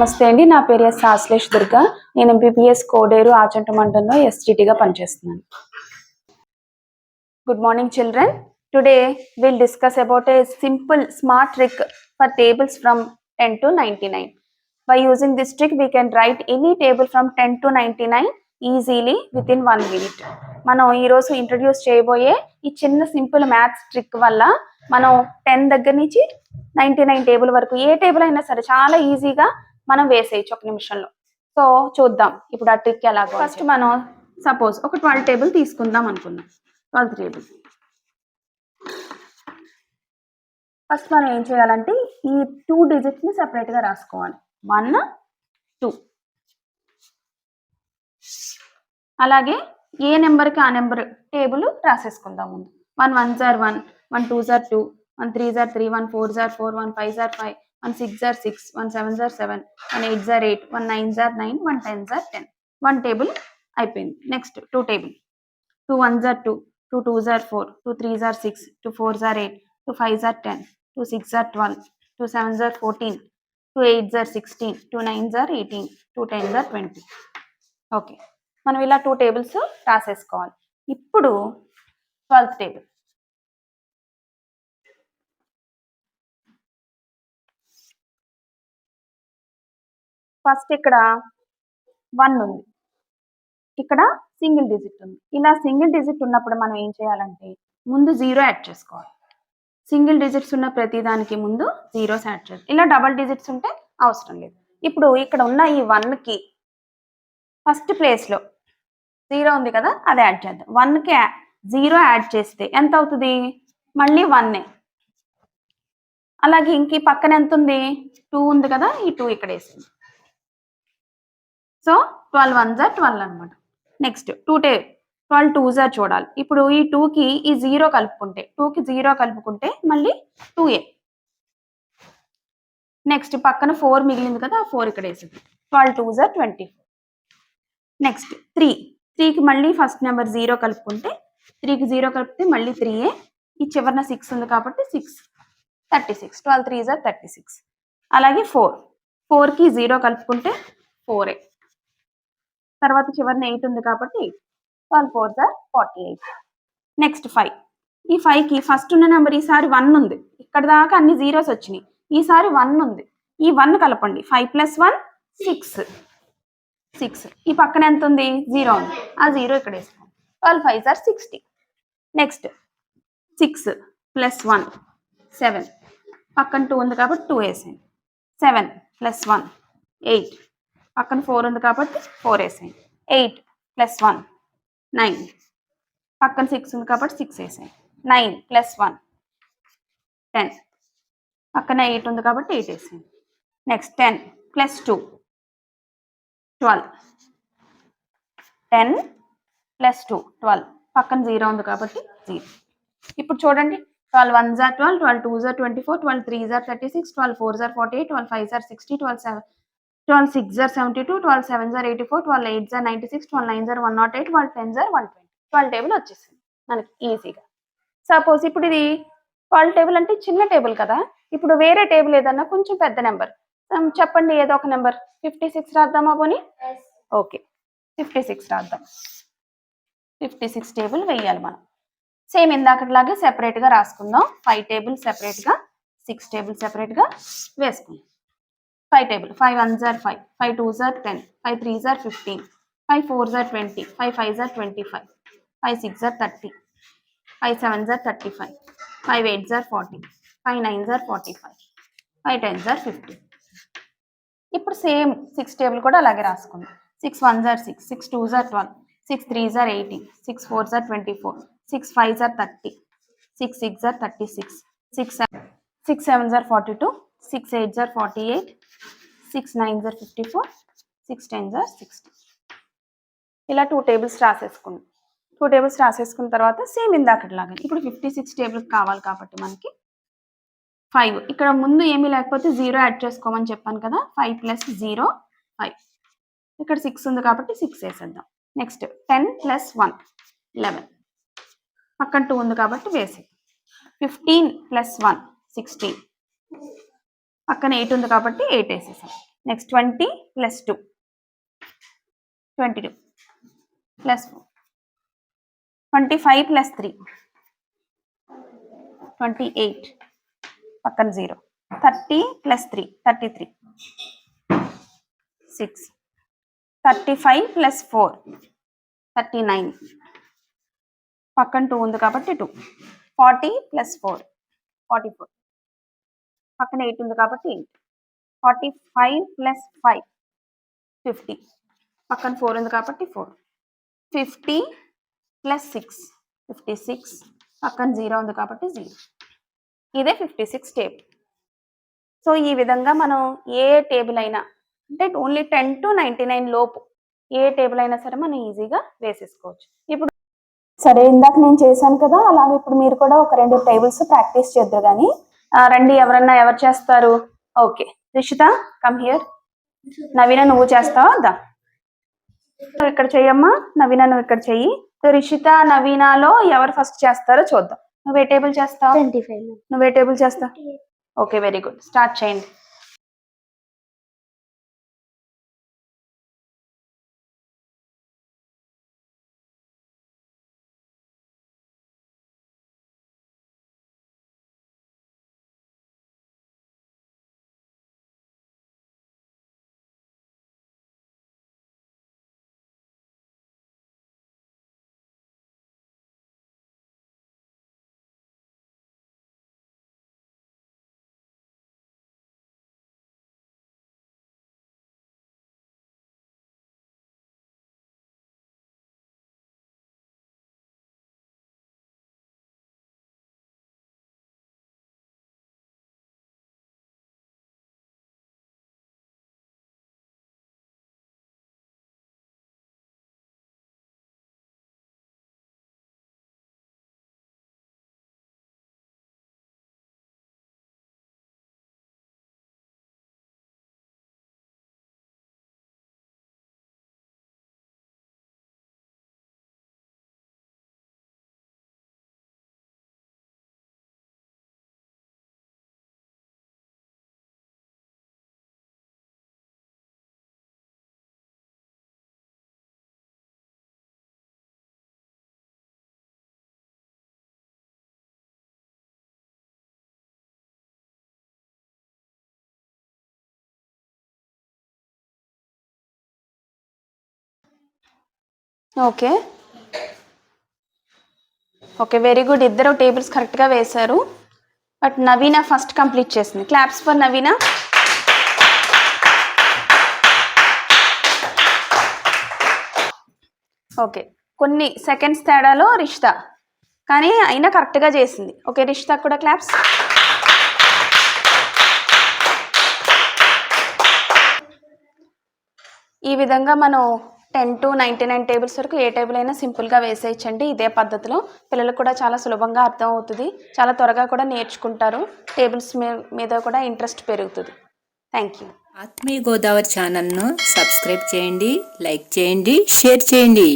నమస్తే అండి. నా పేరు ఎస్ ఆశ్లేష్ దుర్గా. నేను ఎంపీపీఎస్ కోడేరు ఆచంట మండలంలో ఎస్జిటిగా పనిచేస్తున్నాను. Good morning children today will discuss about a simple smart trick for tables from ten to ninety nine by using this trick we can write any table from ten to ninety nine easily within one minute మనం ఈరోజు introduce చేయబోయే ఈ చిన్న simple maths trick వల్ల మనం ten దగ్గర నుంచి ninety nine table వరకు ఏ టేబుల్ అయినా సరే చాలా ఈజీగా మనం వేసేయచ్చు ఒక నిమిషంలో. సో చూద్దాం. ఇప్పుడు ఆ ట్రిక్ ఎలా ఫస్ట్ మనం సపోజ్ ఒక ట్వెల్వ్ టేబుల్ తీసుకుందాం అనుకుందాం. ట్వెల్త్ టేబుల్ ఫస్ట్ మనం ఏం చేయాలంటే ఈ టూ డిజిట్స్ని సెపరేట్గా రాసుకోవాలి. వన్ టూ అలాగే ఏ నెంబర్కి ఆ నెంబర్ టేబుల్ రాసేసుకుందాం ముందు. One one are one one two are two one three are three one four are four one five are five one six are six one seven are seven one eight are eight one nine are nine one ten are ten. One table అయిపోయింది. Next two table. Two one are two two two are four two three are six two four are eight two five are ten two six are twelve two seven are fourteen two eight are sixteen two nine are eighteen two ten are twenty. Okay. మనం ఇలా two tables రాసేసుకోవాలి. ఇప్పుడు twelfth table. First ఇక్కడ one ఉంది. ఇక్కడ single digit ఉంది. ఇలా single digit ఉన్నప్పుడు మనం ఏం చేయాలంటే ముందు జీరో యాడ్ చేసుకోవాలి. సింగిల్ డిజిట్స్ ఉన్న ప్రతి దానికి ముందు జీరోస్ యాడ్ చేయాలి. ఇలా డబల్ డిజిట్స్ ఉంటే అవసరం లేదు. ఇప్పుడు ఇక్కడ ఉన్న ఈ వన్కి ఫస్ట్ ప్లేస్లో జీరో ఉంది కదా అది యాడ్ చేద్దాం. వన్కి జీరో యాడ్ చేస్తే ఎంత అవుతుంది? మళ్ళీ వన్నే అలాగే ఇంక పక్కన ఎంత ఉంది? టూ ఉంది కదా ఈ టూ ఇక్కడ వేసింది so twelve one are twelve అనమాట నెక్స్ట్ టూ టే ట్వెల్వ్ టూ జా చూడాలి. ఇప్పుడు ఈ టూకి ఈ జీరో కలుపుకుంటే టూకి జీరో కలుపుకుంటే మళ్ళీ టూ ఏ. నెక్స్ట్ పక్కన ఫోర్ మిగిలింది కదా ఆ ఫోర్ ఇక్కడ వేసింది twelve two are twenty next three త్రీకి మళ్ళీ ఫస్ట్ నెంబర్ జీరో కలుపుకుంటే త్రీకి జీరో కలిపితే మళ్ళీ త్రీ ఏ. ఈ చివరిన సిక్స్ ఉంది కాబట్టి six thirty six twelve three are thirty six అలాగే ఫోర్ ఫోర్కి జీరో కలుపుకుంటే ఫోర్ ఏ. తర్వాత చివరిని ఎయిట్ ఉంది కాబట్టి twelve four are forty eight next five ఈ ఫైవ్కి ఫస్ట్ ఉన్న నెంబర్ ఈసారి వన్ ఉంది. ఇక్కడ దాకా అన్ని జీరోస్ వచ్చినాయి. ఈసారి వన్ ఉంది. ఈ వన్ కలపండి. Five plus one six six ఈ పక్కన ఎంత ఉంది? జీరో ఉంది. ఆ జీరో ఇక్కడ వేసుకోండి. Twelve five are sixty next six plus one seven పక్కన టూ ఉంది కాబట్టి టూ వేసేయండి. సెవెన్ ప్లస్ వన్ ఎయిట్ పక్కన ఫోర్ ఉంది కాబట్టి ఫోర్ వేసేయండి ఎయిట్ ప్లస్ వన్ నైన్ పక్కన సిక్స్ ఉంది కాబట్టి సిక్స్ వేసేయండి నైన్ ప్లస్ వన్ టెన్ పక్కన ఎయిట్ ఉంది కాబట్టి ఎయిట్ వేసేయండి next ten plus two twelve ten plus two twelve పక్కన జీరో ఉంది కాబట్టి జీరో ఇప్పుడు చూడండి twelve one are twelve twelve two are twenty four twelve three are thirty six twelve four are forty eight twelve five are sixty twelve seven twelve six are seventy two twelve seven are eighty four twelve eight are ninety six twelve nine are one nought eight twelve ten are one twenty. Twelve table వచ్చేసింది. మనకి ఈజీగా. Suppose ఇప్పుడు ఇది twelve table అంటే చిన్న table కదా. ఇప్పుడు వేరే టేబుల్ ఏదన్నా కొంచెం పెద్ద నెంబర్. చెప్పండి ఏదో ఒక నెంబర్. ఫిఫ్టీ సిక్స్ రాద్దామా పోనీ? ఓకే. ఫిఫ్టీ సిక్స్ రాద్దాం. ఫిఫ్టీ సిక్స్ టేబుల్ వేయాలి మనం. సేమ్ ఇందాకట్లాగే సెపరేట్గా రాసుకుందాం. ఫైవ్ టేబుల్ సెపరేట్గా సిక్స్ టేబుల్ సెపరేట్గా వేసుకుందాం. Five table five one are five five two are ten five three are fifteen five four are twenty five five are twenty five five six are thirty five seven are thirty five five eight are forty five nine are forty five five ten are fifty ఇప్పుడు same six table కూడా అలాగే రాసుకుందాం. Six one జార్ six six two జార్ twelve six three జార్ eighteen six four jar twenty four six five జార్ thirty six six jar thirty six six six seven జార్ forty two six eight jar forty eight six nine జార్ fifty four six ten జార్ sixty ఇలా two tables రాసేసుకున్నాం. Two tables రాసేసుకున్న తర్వాత same ఇందాకట్లాగా. ఇప్పుడు fifty six tables కావాలి కాబట్టి మనకి ఫైవ్ ఇక్కడ ముందు ఏమీ లేకపోతే జీరో యాడ్ చేసుకోమని చెప్పాను కదా ఫైవ్ ప్లస్ జీరో ఫైవ్ ఇక్కడ సిక్స్ ఉంది కాబట్టి సిక్స్ వేసేద్దాం. Next ten plus one eleven పక్కన టూ ఉంది కాబట్టి వేసి ఫిఫ్టీన్ ప్లస్ వన్ సిక్స్టీన్ పక్కన ఎయిట్ ఉంది కాబట్టి ఎయిట్ వేసేసాం. Next twenty plus two twenty two plus four twenty five plus three twenty eight పక్కన zero thirty plus three thirty three six thirty five plus four thirty nine పక్కన two ఉంది కాబట్టి two forty plus four forty four పక్కన eight ఉంది కాబట్టి eight forty five plus five fifty పక్కన four ఉంది కాబట్టి four fifty plus six fifty six పక్కన జీరో ఉంది కాబట్టి జీరో ఇదే ఫిఫ్టీ సిక్స్ టేబుల్ సో ఈ విధంగా మనం ఏ టేబుల్ అయినా అంటే only ten to ninety nine లోపు ఏ టేబుల్ అయినా సరే మనం ఈజీగా వేసేసుకోవచ్చు. ఇప్పుడు సరే ఇందాక నేను చేశాను కదా అలాగే ఇప్పుడు మీరు కూడా ఒక రెండు టేబుల్స్ ప్రాక్టీస్ చేద్దరు కానీ రండి ఎవరన్నా ఎవరు చేస్తారు? Okay. Rishitha come here Naveena నువ్వు చేస్తావా? దా. నువ్వు ఇక్కడ చెయ్యమ్మా నవీన నువ్వు ఇక్కడ చెయ్యి. సో రిషిత నవీనాలో ఎవరు ఫస్ట్ చేస్తారో చూద్దాం. నువ్వు టేబుల్ చేస్తావు? నువ్వు టేబుల్ చేస్తావు? ఓకే వెరీ గుడ్ స్టార్ట్ చేయండి. ఓకే. ఓకే వెరీ గుడ్ ఇద్దరు టేబుల్స్ కరెక్ట్గా వేశారు. బట్ నవీన ఫస్ట్ కంప్లీట్ చేసింది. Claps for Naveena. ఓకే కొన్ని సెకండ్స్ తేడాలో రిష్తా. కానీ అయినా కరెక్ట్గా చేసింది. ఓకే రిష్తా కూడా క్లాప్స్ ఈ విధంగా మనం ten to ninety nine tables వరకు ఏ టేబుల్ అయినా సింపుల్గా వేసేయచ్చండి. ఇదే పద్ధతిలో పిల్లలకు కూడా చాలా సులభంగా అర్థం అవుతుంది చాలా త్వరగా కూడా నేర్చుకుంటారు. టేబుల్స్ మీద కూడా ఇంట్రెస్ట్ పెరుగుతుంది. Thank you. ఆత్మీయ గోదావరి ఛానల్ను సబ్స్క్రైబ్ చేయండి లైక్ చేయండి షేర్ చేయండి.